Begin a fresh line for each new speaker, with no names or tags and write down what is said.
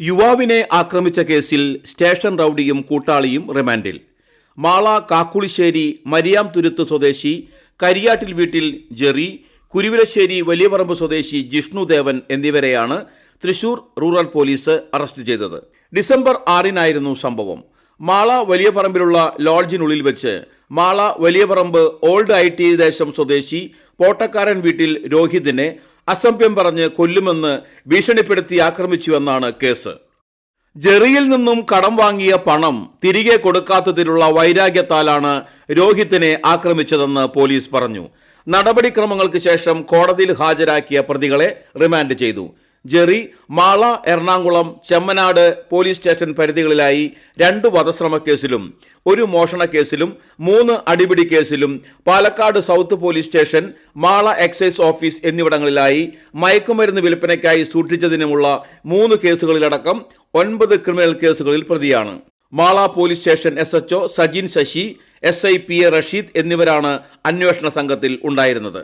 യുവാവിനെ ആക്രമിച്ച കേസിൽ സ്റ്റേഷൻ റൌഡിയും കൂട്ടാളിയും റിമാൻഡിൽ. മാള കാക്കുളിശ്ശേരി മരിയാം തുരുത്ത് സ്വദേശി കരിയാട്ടിൽ വീട്ടിൽ ജെറി കുരുവിലശ്ശേരി വലിയപറമ്പ് സ്വദേശി ജിഷ്ണു ദേവൻ എന്നിവരെയാണ് തൃശൂർ റൂറൽ പോലീസ് അറസ്റ്റ് ചെയ്തത്. ഡിസംബർ ആറിനായിരുന്നു സംഭവം. മാള വലിയപറമ്പിലുള്ള ലോഡ്ജിനുള്ളിൽ വെച്ച് Mala Valiyaparamba old I T ദേശം സ്വദേശി പോട്ടക്കാരൻ വീട്ടിൽ രോഹിതിനെ അസഭ്യം പറഞ്ഞ് കൊല്ലുമെന്ന് ഭീഷണിപ്പെടുത്തി ആക്രമിച്ചുവെന്നാണ് കേസ്. ജെറിയിൽ നിന്നും കടം വാങ്ങിയ പണം തിരികെ കൊടുക്കാത്തതിലുള്ള വൈരാഗ്യത്താലാണ് രോഹിത്തിനെ ആക്രമിച്ചതെന്ന് പോലീസ് പറഞ്ഞു. നടപടിക്രമങ്ങൾക്ക് ശേഷം കോടതിയിൽ ഹാജരാക്കിയ പ്രതികളെ റിമാൻഡ് ചെയ്തു. Jerry Mala Ernakulam Chemmanad police station പരിധികളിലായി രണ്ട് വധശ്രമ കേസിലും ഒരു മോഷണ കേസിലും മൂന്ന് അടിപിടി കേസിലും Palakkad south police station Mala excise office എന്നിവിടങ്ങളിലായി മയക്കുമരുന്ന് വിൽപ്പനയ്ക്കായി സൂക്ഷിച്ചതിനുമുള്ള മൂന്ന് കേസുകളിലടക്കം ഒൻപത് ക്രിമിനൽ കേസുകളിൽ പ്രതിയാണ്. Mala police station S HO Sajin Sasi S I P A Rasheed എന്നിവരാണ് അന്വേഷണ സംഘത്തിൽ ഉണ്ടായിരുന്നത്.